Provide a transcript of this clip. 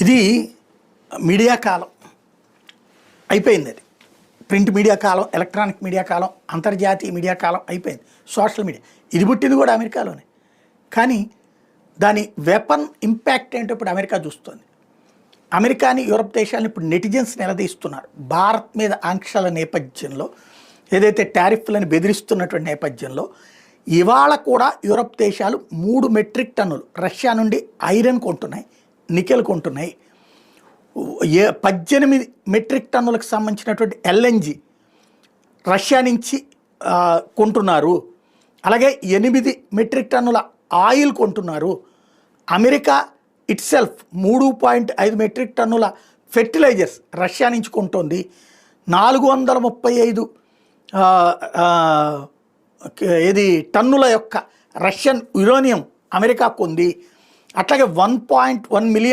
ఇది మీడియా కాలం. అయిపోయింది అది. ప్రింట్ మీడియా కాలం ఎలక్ట్రానిక్ మీడియా కాలం అంతర్జాతీయ మీడియా కాలం అయిపోయింది. Social media. ఇది పుట్టింది కూడా అమెరికాలోనే. కానీ దాని వెపన్ ఇంపాక్ట్ ఏంటో ఇప్పుడు అమెరికా చూస్తుంది. అమెరికాని యూరప్ దేశాలను ఇప్పుడు నెటిజన్స్ నిలదీస్తున్నారు. భారత్ మీద ఆంక్షల నేపథ్యంలో ఏదైతే టారిఫ్లను బెదిరిస్తున్నటువంటి నేపథ్యంలో ఇవాళ కూడా యూరప్ దేశాలు మూడు మెట్రిక్ టన్నులు రష్యా నుండి ఐరన్ కొంటున్నాయి. నికెల్ కొంటున్నాయి. ఏ పద్దెనిమిది మెట్రిక్ టన్నులకు సంబంధించినటువంటి ఎల్ఎన్జి రష్యా నుంచి కొంటున్నారు. అలాగే ఎనిమిది మెట్రిక్ టన్నుల ఆయిల్ కొంటున్నారు. అమెరికా ఇట్ సెల్ఫ్ మూడు పాయింట్ ఐదు మెట్రిక్ టన్నుల ఫెర్టిలైజర్స్ రష్యా నుంచి కొంటోంది. నాలుగు వందల ముప్పై ఐదు ఇది టన్నుల యొక్క రష్యన్ యురేనియం అమెరికా కొంది. అట్లాగే వన్ పాయింట్ వన్ మిలియన్